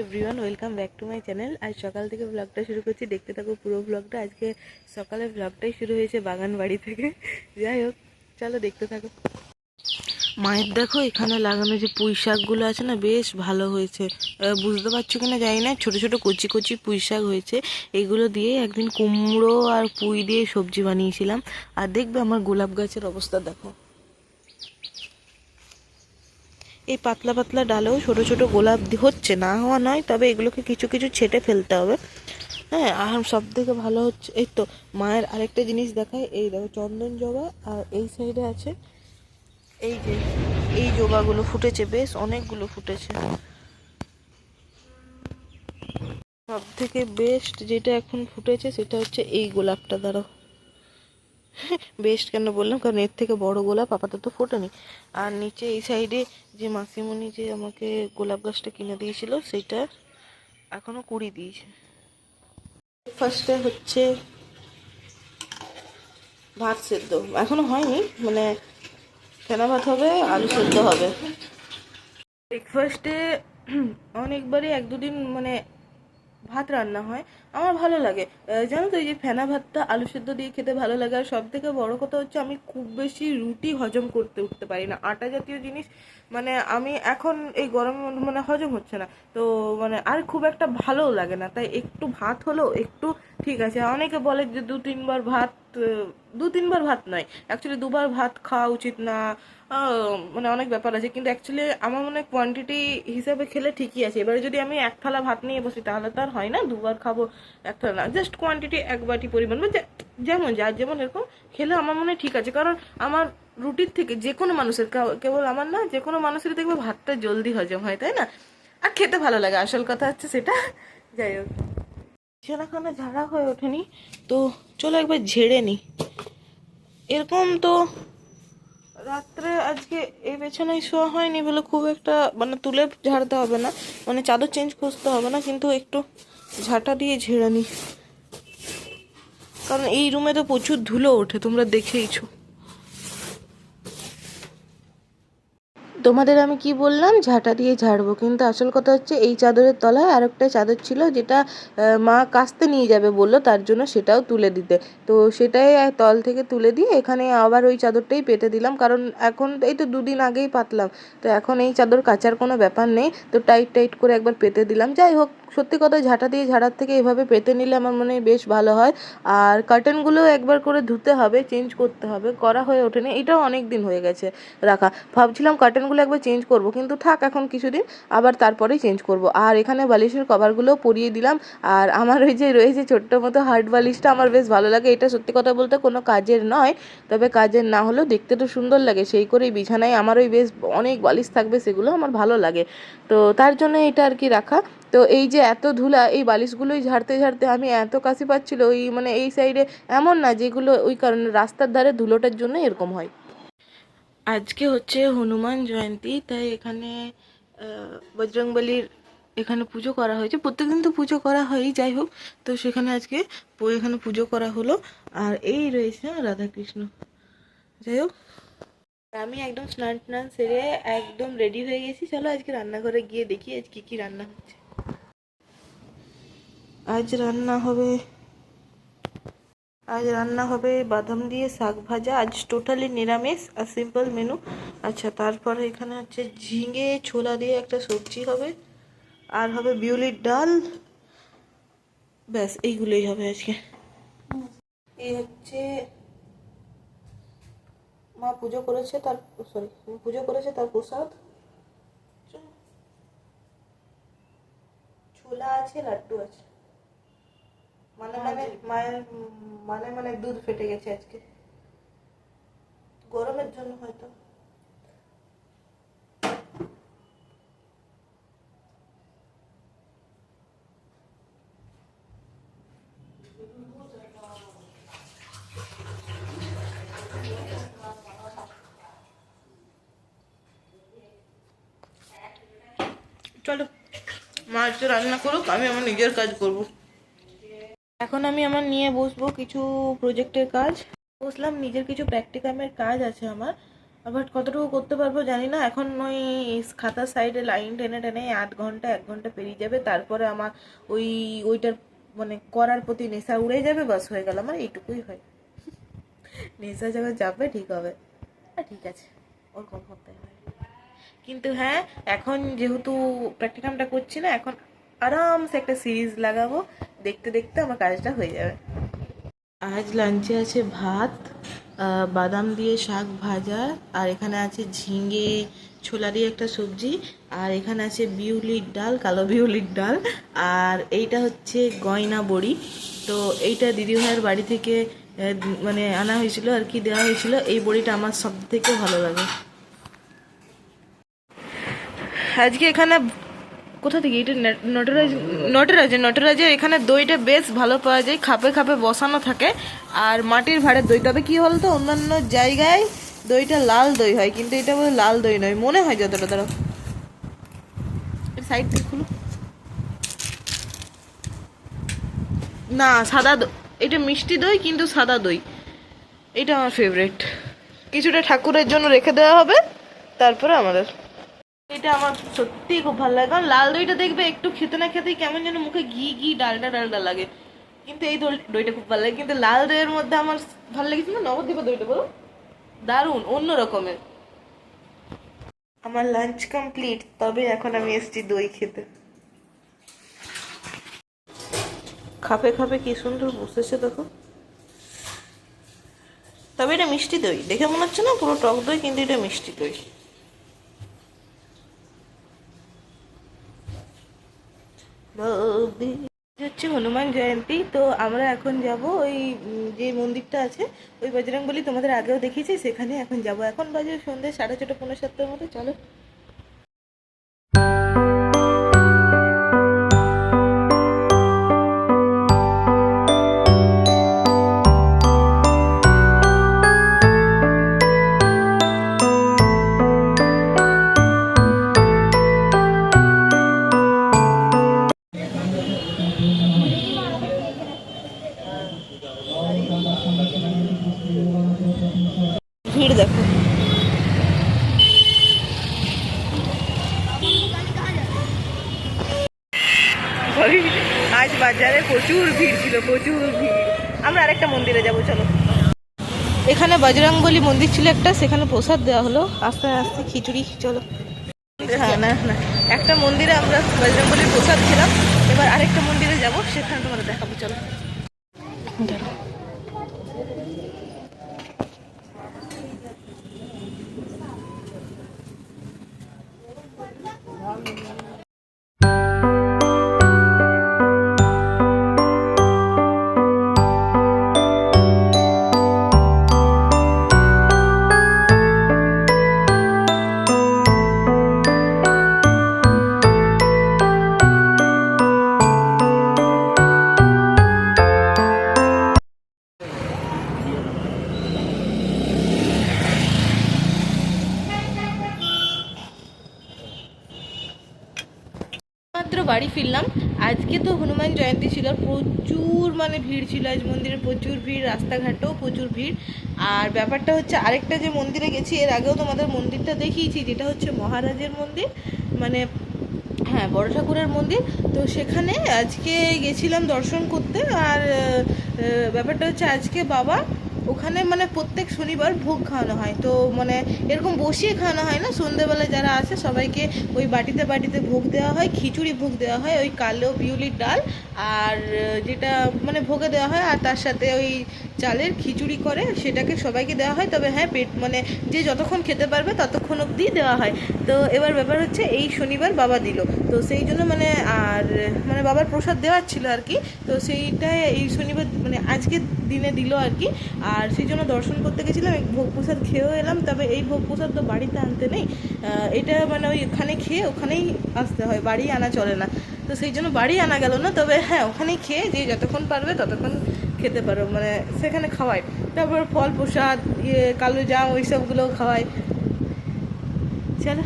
Everyone welcome back to my channel আজ সকাল থেকে ব্লগটা শুরু করছি। দেখতে থাকো পুরো ব্লগটা আজকে সকালে ব্লগটাই শুরু হয়েছে বাগান বাড়ি থেকে। যাই হোক, চলো দেখতে থাকো। মায়ের দেখো, এখানে লাগানো যে পুঁই শাকগুলো আছে না, বেশ ভালো হয়েছে। বুঝতে পারছ কিনা জানি না। ছোট ছোট কচি কচি পুঁই শাক হয়েছে। এগুলো দিয়ে একদিন কুমড়ো আর পুঁই দিয়ে সবজি বানিয়েছিলাম। আর দেখবে আমার গোলাপ গাছের অবস্থা, দেখো। এই পাতলা পাতলা ডালেও ছোট ছোট গোলাপ হচ্ছে, না হওয়া নয়, তবে এগুলোকে কিছু কিছু ছেটে ফেলতে হবে। হ্যাঁ আর সব থেকে ভালো হচ্ছে এই তো, মায়ের আরেকটা জিনিস দেখায় এই দেখো, চন্দন জবা, আর এই সাইডে আছে এই যে, এই জবাগুলো ফুটেছে, বেশ অনেকগুলো ফুটেছে। সব থেকে বেস্ট যেটা এখন ফুটেছে, সেটা হচ্ছে এই গোলাপটা, দাঁড়াও। বেস্ট কেন বললাম, কারণ এর থেকে বড় গোলাপ আপাতত ফোটেনি। আর নিচে এই সাইডে যে মাসিমণি যে আমাকে গোলাপ গাছটা কিনে দিয়েছিল, সেটা এখনও কুড়ি দিয়েছে। ফার্স্টে হচ্ছে ভাত সেদ্ধ। এখনও হয়নি মানে ফেনা ভাত হবে, আলু সেদ্ধ হবে। ব্রেকফাস্টে অনেকবারই এক দুদিন মানে ভাত রান্না হয়, আমার ভালো লাগে। জানো তো এই যে ফেনা ভাতটা আলু সেদ্ধ দিয়ে খেতে ভালো লাগে, আর সব থেকে বড় কথা হচ্ছে আমি খুব বেশি রুটি হজম করতে উঠতে পারি না। আটা জাতীয় জিনিস মানে আমি এখন এই মধ্যে মানে হজম হচ্ছে না। তো মানে আর খুব একটা ভালোও লাগে না। তাই একটু ভাত হলো একটু ঠিক আছে। অনেকে বলে যে দু তিনবার ভাত, দু তিনবার ভাত নয়। অ্যাকচুয়ালি দুবার ভাত খাওয়া উচিত না। মানে অনেক ব্যাপার আছে। কিন্তু অ্যাকচুয়ালি আমার মনে হয় কোয়ান্টিটি হিসাবে খেলে ঠিকই আছে। এবারে যদি আমি এক থালা ভাত নিয়ে বসি, তাহলে তো আর হয় না। দুবার খাব এক থালা না। জাস্ট কোয়ান্টিটি এক বাটি পরিমাণ। বা যেমন যার যেমন এরকম, খেলে আমার মনে হয় ঠিক আছে। কারণ আমার রুটির থেকে যে কোনো মানুষের কেবল আমার না, যে কোনো মানুষের দেখবে ভাতটা জলদি হজম হয়, তাই না? আর খেতে ভালো লাগে, আসল কথা হচ্ছে সেটা। যাই হোক। বিছানাখানা ঝাড়া হয়ে ওঠেনি, তো চলো একবার ঝেড়ে নি। এরকম তো রাত্রে আজকে এই বিছানায় শোয়া হয়নি বলে খুব একটা মানে তুলে ঝাড়তে হবে না মানে চাদর চেঞ্জ করতে হবে না, কিন্তু একটু ঝাঁটা দিয়ে ঝেড়ে নি। কারণ এই রুমে তো প্রচুর ধুলো ওঠে, তোমরা দেখেইছো। তোমাদের আমি কি বললাম? ঝাঁটা দিয়ে ঝাড়বো। কিন্তু আসল কথা হচ্ছে এই চাদরের তলায় আর একটা চাদর ছিল যেটা মা কাস্তে নিয়ে যাবে বলল তার জন্য সেটাও তুলে দিতে। তো সেটাই তল থেকে তুলে দিয়ে এখানে আবার ওই চাদরটাই পেতে দিলাম। কারণ এখন এই তো দুদিন আগেই পাতলাম। তো এখন এই চাদর কাচার কোনো ব্যাপার নেই। তো টাইট টাইট করে একবার পেতে দিলাম। যাই হোক সত্যি কথা ঝাঁটা দিয়ে ঝাড়ার থেকে এভাবে পেতে নিলে আমার মনে হয় বেশ ভালো হয়। আর কার্টেনগুলো একবার করে ধুতে হবে চেঞ্জ করতে হবে, করা হয়ে ওঠেনি, এটাও অনেক দিন হয়ে গেছে রাখা। ভাবছিলাম কার্টেনগুলো একবার চেঞ্জ করব, কিন্তু থাক এখন কিছুদিন, আবার তারপরেই চেঞ্জ করব। আর এখানে বালিশের কভারগুলোও পরিয়ে দিলাম, আর আমার ওই যে রয়েছে ছোট্ট মতো হার্ড বালিশটা আমার বেশ ভালো লাগে। এটা সত্যি কথা বলতে কোনো কাজের নয়, তবে কাজের না হলেও দেখতে তো সুন্দর লাগে। সেই করেই বিছানায় আমার ওই বেশ অনেক বালিশ থাকবে, সেগুলো আমার ভালো লাগে। তো তার জন্য এটা আর কি রাখা। তো এই যে এত ধুলা, এই বালিশগুলোই ঝাড়তে ঝাড়তে আমি এত কাশি পাচ্ছিল, ওই মানে এই সাইডে এমন না যেগুলো ওই কারণে রাস্তার ধারে ধুলোটার জন্য এরকম হয়। আজকে হচ্ছে হনুমান জয়ন্তী, তাই এখানে বজরংবলির এখানে পুজো করা হয়েছে। প্রত্যেকদিন তো পুজো করা হয়ই, যাই হোক। তো সেখানে আজকে এখানে পুজো করা হলো। আর এই রয়েছে রাধাকৃষ্ণ। যাই হোক। আমি একদম স্নান টান সেরে একদম রেডি হয়ে গেছি। চলো আজকে রান্নাঘরে গিয়ে দেখি আজ কি কি রান্না হচ্ছে। আজ রান্না হবে, আজ রান্না হবে বাদাম দিয়ে শাক ভাজা, আজ টোটালি নিরামিষ আর সিম্পল মেনু আচ্ছা তারপরে এখানে হচ্ছে ঝিঙে, ছোলা দিয়ে একটা সবজি হবে, আর হবে বিউলির ডাল। ব্যাস, এইগুলোই হবে আজকে। এই হচ্ছে, মা পুজো করেছে তার সরি পুজো করেছে তার প্রসাদ। ছোলা আছে, লাড্ডু আছে। মানে মানে মায়ের মানে মানে দুধ ফেটে গেছে আজকে। গরমের জন্য হয়তো। চলো, মা একটু রান্না করুক, আমি আমার নিজের কাজ করব। এখন আমি আমার নিয়ে বসবো কিছু প্রজেক্টের কাজ। বসলাম, নিজের কিছু প্র্যাকটিকামের কাজ আছে আমার। বাট কতটুকু করতে পারব জানি না। এখন ওই খাতার সাইডে লাইন টেনে টেনে আধ ঘণ্টা, এক ঘণ্টা পেরিয়ে যাবে। তারপরে আমার ওই, ওইটার মানে করার প্রতি নেশা উড়ে যাবে, বাস হয়ে গেল আমার। এইটুকুই হয়। নেশা যখন যাবে, ঠিক হবে। ঠিক আছে। ওরকম করতে হয় কিন্তু হ্যাঁ এখন যেহেতু প্র্যাকটিকামটা করছি না, এখন আরামসে একটা সিরিজ লাগাবো। দেখতে দেখতে আমার কাজটা হয়ে যাবে। আজ লাঞ্চে আছে ভাত বাদাম দিয়ে শাক ভাজা আর এখানে আছে ঝিঙে ছোলা দিয়ে একটা সবজি আর এখানে আছে বিউলির ডাল কালো বিউলির ডাল আর এইটা হচ্ছে গয়না বড়ি। তো এইটা দিদিভাইয়ের বাড়ি থেকে মানে আনা হয়েছিল আর কি দেওয়া হয়েছিল এই বড়িটা আমার সব থেকে ভালো লাগে। আজকে এখানে কোথা থেকে? এটা নটরাজ নটরাজ নটরাজের এখানে দইটা বেশ ভালো পাওয়া যায়, খাপে খাপে বসানো থাকে। আর মাটির ভাড়ের দই, তবে কি বলতো, অন্যান্য জায়গায় দইটা লাল দই হয়, কিন্তু এটা বলে লাল দই নয়, মনে হয় যতটা, ধরো। সাইড থেকে খুলো। না, সাদা এটা মিষ্টি দই, কিন্তু সাদা দই। এটা আমার ফেভারিট কিছুটা ঠাকুরের জন্য রেখে দেওয়া হবে, তারপরে আমাদের এটা আমার সত্যি খুব ভালো লাগে। কারণ লাল দইটা দেখবে একটু খেতে না খেতেই কেমন যেন মুখে ঘি ঘি, ডালডা ডালডা লাগে। কিন্তু এই দই- দইটা খুব ভালো লাগে। কিন্তু লাল দইয়ের মধ্যে আমার ভালো লেগেছিল নবদ্বীপের দইটা বলো। দারুণ, অন্য রকমের। আমার লাঞ্চ কমপ্লিট তবে এখন আমি এসেছি দই খেতে। খাপে খাপে কি সুন্দর বসেছে দেখো। তবে এটা মিষ্টি দই। দেখে মনে হচ্ছে না পুরো টক দই, কিন্তু এটা মিষ্টি দই। হচ্ছে হনুমান জয়ন্তী। তো আমরা এখন যাব ওই যে মন্দিরটা আছে, ওই বজরংবলী তোমাদের আগেও দেখেছি সেখানে এখন যাব। এখন বাজে সন্ধ্যে সাড়ে ছটা পনেরো সাতটার মতো, চলো। ভিড় দেখো। আজ বাজারে প্রচুর ভিড় ছিল প্রচুর ভিড়। আমরা আরেকটা মন্দিরে যাব চলো। এখানে বজরংবলী মন্দির ছিল একটা সেখানে প্রসাদ দেওয়া হলো। আস্তে আস্তে খিচুড়ি চলো। হ্যাঁ না না। একটা মন্দিরে আমরা বজরংবলীর প্রসাদ খেলাম। এবার আরেকটা মন্দিরে যাব সেখানে তোমাদের দেখাবো চলো। বাড়ি ফিরলাম। আজকে তো হনুমান জয়ন্তী ছিল প্রচুর মানে ভিড় ছিল আজ মন্দিরে, প্রচুর ভিড়, রাস্তাঘাটেও প্রচুর ভিড়। আর ব্যাপারটা হচ্ছে আরেকটা যে মন্দিরে গেছি, এর আগেও তোমাদের মন্দিরটা দেখিয়েছি, যেটা হচ্ছে মহারাজের মন্দির মানে হ্যাঁ বড় ঠাকুরের মন্দির। তো সেখানে আজকে গেছিলাম দর্শন করতে, আর ব্যাপারটা হচ্ছে আজকে বাবা ওখানে মানে প্রত্যেক শনিবার ভোগ খাওয়ানো হয়। তো মানে এরকম বসিয়ে খাওয়ানো হয় না সন্ধেবেলায় যারা আছে সবাইকে ওই বাটিতে বাটিতে ভোগ দেওয়া হয়, খিচুড়ি ভোগ দেওয়া হয়, ওই কালো বিউলির ডাল আর যেটা মানে ভোগে দেওয়া হয় আর তার সাথে ওই চালের খিচুড়ি করে, সেটাকে সবাইকে দেওয়া হয়। তবে হ্যাঁ পেট মানে যে যতক্ষণ খেতে পারবে ততক্ষণ অবধি দেওয়া হয়। তো এবার ব্যাপার হচ্ছে, এই শনিবার বাবা দিল। তো সেই জন্য মানে আর মানে বাবার প্রসাদ দেওয়ার ছিল আর কি। তো সেইটাই এই শনিবার মানে আজকের দিনে দিল আর কি। আর সেই জন্য দর্শন করতে গেছিলাম ভোগ প্রসাদ খেয়েও এলাম। তবে এই ভোগ প্রসাদ তো বাড়িতে আনতে নেই। এটা মানে ওই ওখানে খেয়ে ওখানেই আসতে হয়, বাড়ি আনা চলে না। তো সেই জন্য বাড়ি আনা গেল না। তবে হ্যাঁ ওখানেই খেয়ে যে যতক্ষণ পারবে ততক্ষণ খেতে পারো মানে সেখানে খাওয়াই। তারপর ফল প্রসাদ ইয়ে কালো জাম ওই খাওয়াই। চলো।